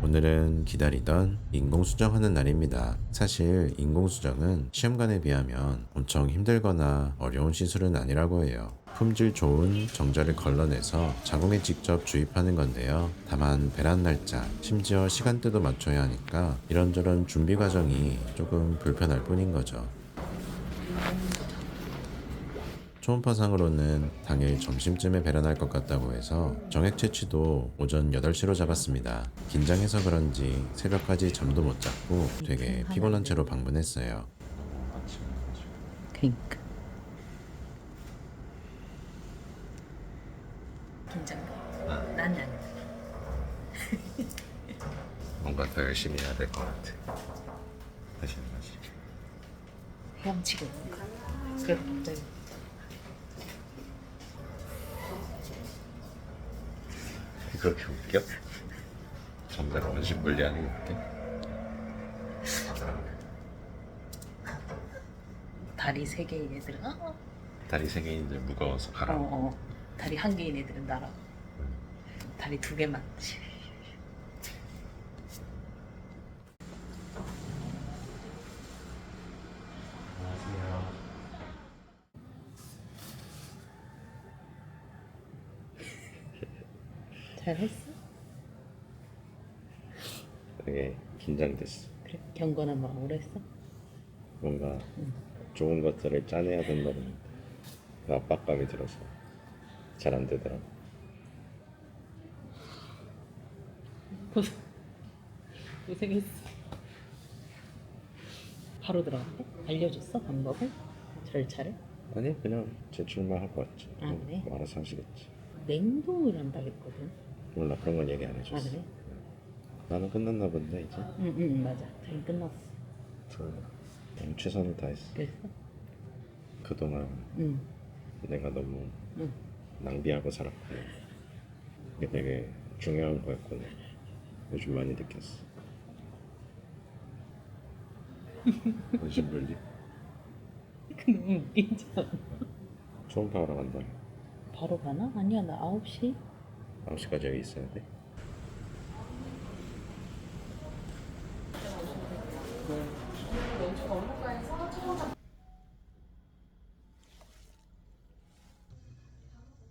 오늘은 기다리던 인공수정하는 날입니다. 사실 인공수정은 시험관에 비하면 엄청 힘들거나 어려운 시술은 아니라고 해요. 품질 좋은 정자를 걸러내서 자궁에 직접 주입하는 건데요. 다만 배란 날짜, 심지어 시간대도 맞춰야 하니까 이런저런 준비 과정이 조금 불편할 뿐인 거죠. 초음파상으로는 당일 점심쯤에 배란할 것 같다고 해서 정액 채취도 오전 8시로 잡았습니다. 긴장해서 그런지 새벽까지 잠도 못 잤고 되게 피곤한 채로 방문했어요. 그니까 긴장돼 난 아니다 뭔가 더 열심히 해야 될 것 같아. 다시 다시. 헤엄치고 있는 거야 그래 갑자기 그렇게 웃겨? 정말 원심 분리하는 게 웃겨? 다리 세 개인 애들은 어, 다리 세 개인데 무거워서 어, 가라. 어. 다리 한 개인 애들은 날아 다리 두 개만 잘했어? 되게 긴장됐어. 그래 경건한 마음으로 했어? 뭔가 좋은 것들을 짜내야 된다는 그 압박감이 들어서 잘 안 되더라고. 고생 고생했어 바로 들어갔대? 알려줬어 방법을? 절차를? 아니 그냥 제출만 하고 왔지. 아, 그래? 뭐 알아서 하시겠지. 냉동을 한다 했거든 몰라 그런 건 얘기 안 해줬어. 아 그래? 나는 끝났나 본데 이제. 응응 맞아 잘 끝났어 그냥 최선을 다했어. 그랬어? 그동안 응 내가 너무 응. 낭비하고 살았구나. 이게 되게 중요한 거였구나. 요즘 많이 느꼈어. 원심 분리? 너무 웃기지 않아? 초음파 하러 간다. 바로 가나? 아니야 나 9시 9시까지 여기 있어야 돼.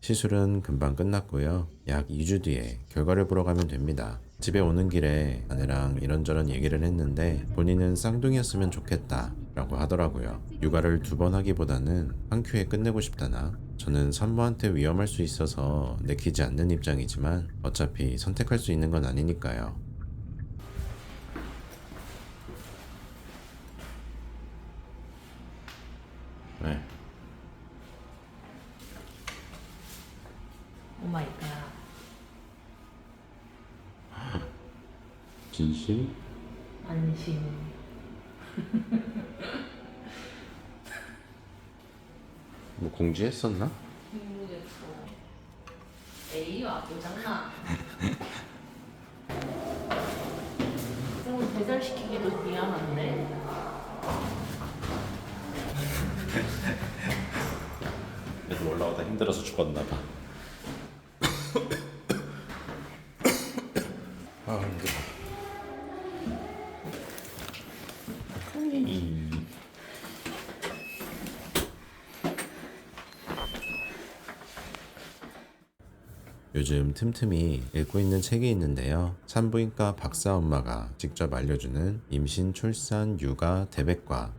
시술은 금방 끝났고요. 약 2주 뒤에 결과를 보러 가면 됩니다. 집에 오는 길에 아내랑 이런저런 얘기를 했는데 본인은 쌍둥이였으면 좋겠다 라고 하더라고요. 육아를 두 번 하기보다는 한 큐에 끝내고 싶다나 저는 산모한테 위험할 수 있어서 내키지 않는 입장이지만 어차피 선택할 수 있는 건 아니니까요. 네. 오마이갓 진심? 안심 공지했었나? 모르겠어 고장나 그럼 배달시키기도 미안한데 그래도 올라오다 힘들어서 죽었나 봐. 요즘 틈틈이 읽고 있는 책이 있는데요. 산부인과 박사 엄마가 직접 알려주는 임신, 출산, 육아, 대백과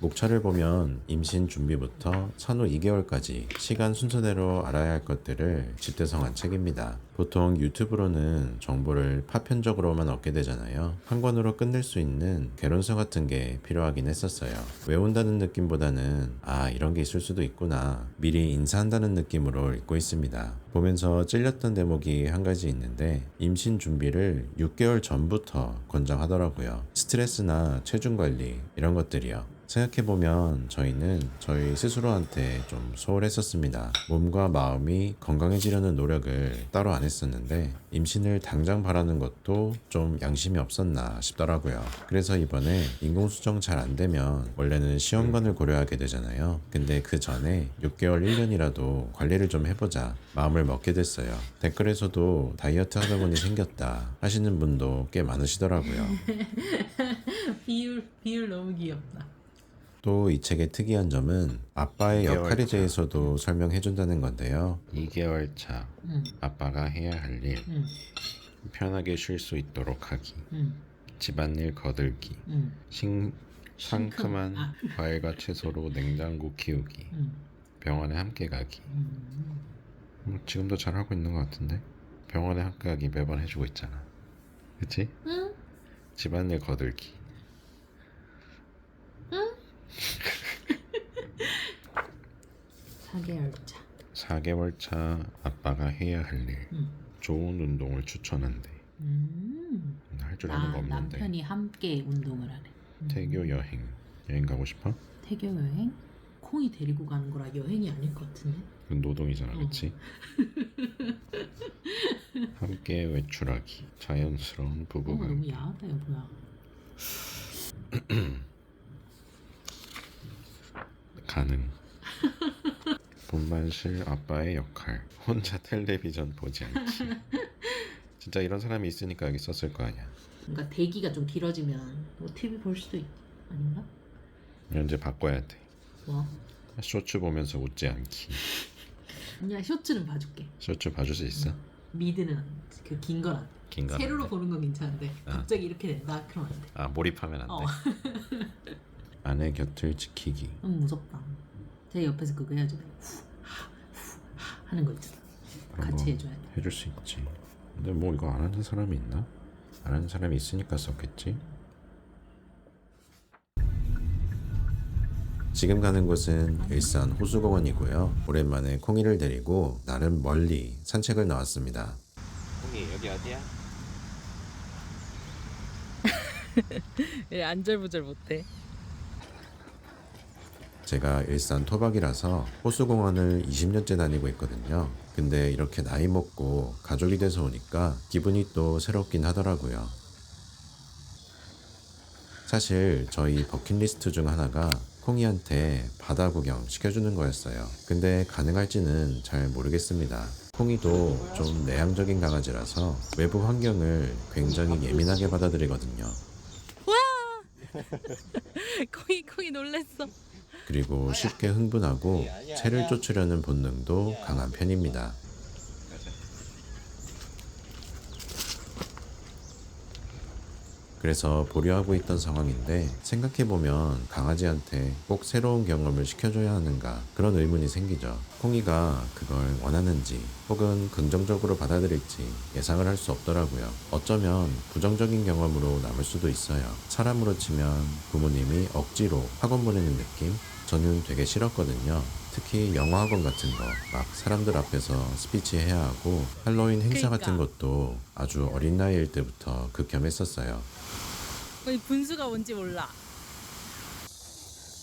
목차를 보면 임신 준비부터 산후 2개월까지 시간 순서대로 알아야 할 것들을 집대성한 책입니다. 보통 유튜브로는 정보를 파편적으로만 얻게 되잖아요. 한 권으로 끝낼 수 있는 개론서 같은 게 필요하긴 했었어요. 외운다는 느낌보다는 아 이런 게 있을 수도 있구나 미리 인사한다는 느낌으로 읽고 있습니다. 보면서 찔렸던 대목이 한 가지 있는데 임신 준비를 6개월 전부터 권장하더라고요. 스트레스나 체중 관리 이런 것들이요. 생각해보면 저희는 저희 스스로한테 좀 소홀했었습니다. 몸과 마음이 건강해지려는 노력을 따로 안 했었는데 임신을 당장 바라는 것도 좀 양심이 없었나 싶더라고요. 그래서 이번에 인공수정 잘 안 되면 원래는 시험관을 고려하게 되잖아요. 근데 그 전에 6개월, 1년이라도 관리를 좀 해보자 마음을 먹게 됐어요. 댓글에서도 다이어트 하다 보니 생겼다 하시는 분도 꽤 많으시더라고요. 비율 비율 너무 귀엽다. 또 이 책의 특이한 점은 아빠의 2개월 역할에 차. 대해서도 설명해 준다는 건데요. 2개월 차. 응, 아빠가 해야 할 일. 응, 편하게 쉴 수 있도록 하기. 응, 집안일 거들기. 응, 싱, 상큼한 아. 과일과 채소로 냉장고 키우기. 응. 병원에 함께 가기. 뭐 지금도 잘 하고 있는 것 같은데? 병원에 함께 가기 매번 해주고 있잖아. 그치? 응? 집안일 거들기 사개월 차. 4개월 차 아빠가 해야 할일 응. 좋은 운동을 추천한대 음. 할 줄 아는 거나 없는데 남편이 함께 운동을 하래. 음. 태교 여행 여행 가고 싶어? 태교 여행? 콩이 데리고 가는 거라 여행이 아닐 것 같은데. 그건 노동이잖아 어. 그치? 함께 외출하기 자연스러운 어, 부부 너무 야하다 여보야. 가능 본반실 아빠의 역할 혼자 텔레비전 보지 않기 진짜 이런 사람이 있으니까 여기 썼을 거 아니야 그러니까 대기가 좀 길어지면 뭐 TV 볼 수도 있 아닌가? 이제 바꿔야 돼 뭐? 쇼츠 보면서 웃지 않기 그냥 쇼츠는 봐줄게. 쇼츠 봐줄 수 있어? 미드는 그 긴. 세로로 보는 건 괜찮은데 아. 갑자기 이렇게 된다 그러면 안 돼. 아 몰입하면 안 돼. 어. 아내 곁을 지키기. 너무 무섭다. 제 옆에서 그거 해야죠. 후, 하, 후, 하 하는 거 있잖아. 같이 거 해줘야 돼. 해줄 수 있지. 근데 뭐 이거 안 하는 사람이 있나? 안 하는 사람이 있으니까 썼겠지. 지금 가는 곳은 일산 호수공원이고요. 오랜만에 콩이를 데리고 나름 멀리 산책을 나왔습니다. 콩이 여기 어디야? 얘 안절부절 못해. 제가 일산 토박이라서 호수공원을 20년째 다니고 있거든요. 근데 이렇게 나이 먹고 가족이 돼서 오니까 기분이 또 새롭긴 하더라고요. 사실 저희 버킷리스트 중 하나가 콩이한테 바다 구경 시켜주는 거였어요. 근데 가능할지는 잘 모르겠습니다. 콩이도 좀 내향적인 강아지라서 외부 환경을 굉장히 예민하게 받아들이거든요. 콩이 콩이 놀랬어. 그리고 쉽게 흥분하고 채를 쫓으려는 본능도 강한 편입니다. 그래서 보류하고 있던 상황인데 생각해보면 강아지한테 꼭 새로운 경험을 시켜줘야 하는가 그런 의문이 생기죠. 콩이가 그걸 원하는지 혹은 긍정적으로 받아들일지 예상을 할 수 없더라고요. 어쩌면 부정적인 경험으로 남을 수도 있어요. 사람으로 치면 부모님이 억지로 학원 보내는 느낌? 저는 되게 싫었거든요. 특히 영어 학원 같은 거, 막 사람들 앞에서 스피치 해야 하고 할로윈 행사 같은 그러니까. 것도 아주 어린 나이일 때부터 극혐했었어요. 거의 분수가 뭔지 몰라.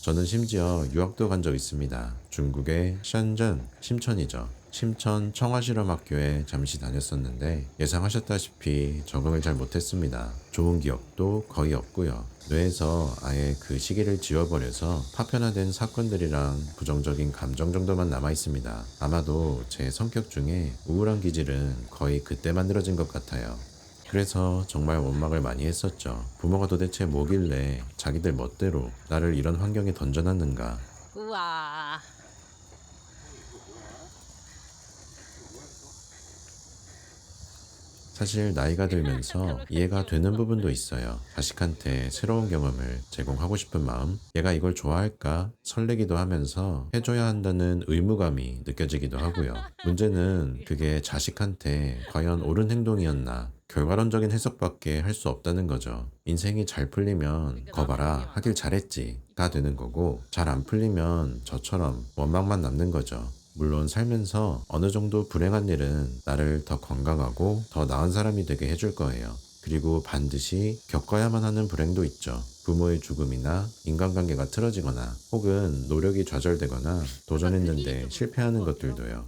저는 심지어 유학도 간 적 있습니다. 중국의 션전, 심천이죠. 심천 청화실험학교에 잠시 다녔었는데 예상하셨다시피 적응을 잘 못했습니다. 좋은 기억도 거의 없고요. 뇌에서 아예 그 시기를 지워버려서 파편화된 사건들이랑 부정적인 감정 정도만 남아 있습니다. 아마도 제 성격 중에 우울한 기질은 거의 그때 만들어진 것 같아요. 그래서 정말 원망을 많이 했었죠. 부모가 도대체 뭐길래 자기들 멋대로 나를 이런 환경에 던져놨는가. 우와. 사실 나이가 들면서 이해가 되는 부분도 있어요. 자식한테 새로운 경험을 제공하고 싶은 마음, 얘가 이걸 좋아할까 설레기도 하면서 해줘야 한다는 의무감이 느껴지기도 하고요. 문제는 그게 자식한테 과연 옳은 행동이었나 결과론적인 해석밖에 할 수 없다는 거죠. 인생이 잘 풀리면 거봐라 하길 잘했지가 되는 거고 잘 안 풀리면 저처럼 원망만 남는 거죠. 물론 살면서 어느 정도 불행한 일은 나를 더 건강하고 더 나은 사람이 되게 해줄 거예요. 그리고 반드시 겪어야만 하는 불행도 있죠. 부모의 죽음이나 인간관계가 틀어지거나 혹은 노력이 좌절되거나 도전했는데 실패하는 것들도요.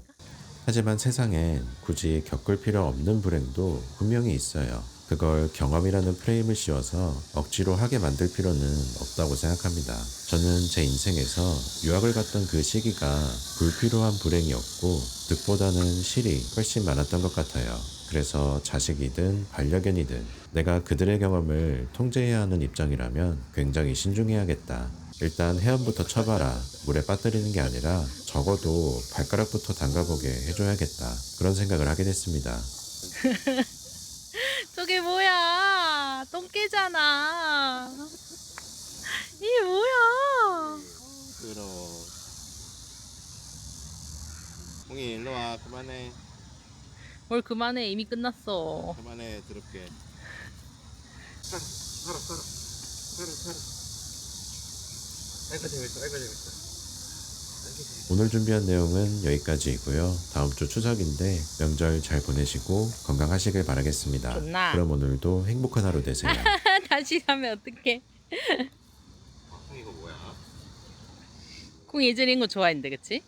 하지만 세상엔 굳이 겪을 필요 없는 불행도 분명히 있어요. 그걸 경험이라는 프레임을 씌워서 억지로 하게 만들 필요는 없다고 생각합니다. 저는 제 인생에서 유학을 갔던 그 시기가 불필요한 불행이었고 득보다는 실이 훨씬 많았던 것 같아요. 그래서 자식이든 반려견이든 내가 그들의 경험을 통제해야 하는 입장이라면 굉장히 신중해야겠다. 일단 헤엄부터 쳐봐라. 물에 빠뜨리는 게 아니라 적어도 발가락부터 담가보게 해줘야겠다. 그런 생각을 하게 됐습니다. 저게 뭐야? 똥개잖아. 이게 뭐야? 더러워. 홍이 일로 와 그만해 뭘 그만해 이미 끝났어. 그만해 더럽게. 아이고 재밌어 아이고 재밌어. 오늘 준비한 내용은 여기까지이고요. 다음 주 추석인데 명절 잘 보내시고 건강하시길 바라겠습니다. 좋나? 그럼 오늘도 행복한 하루 되세요. 다시 하면 어떡해? 형 이거 뭐야? 콩 예전에 이거 좋아했는데 그치?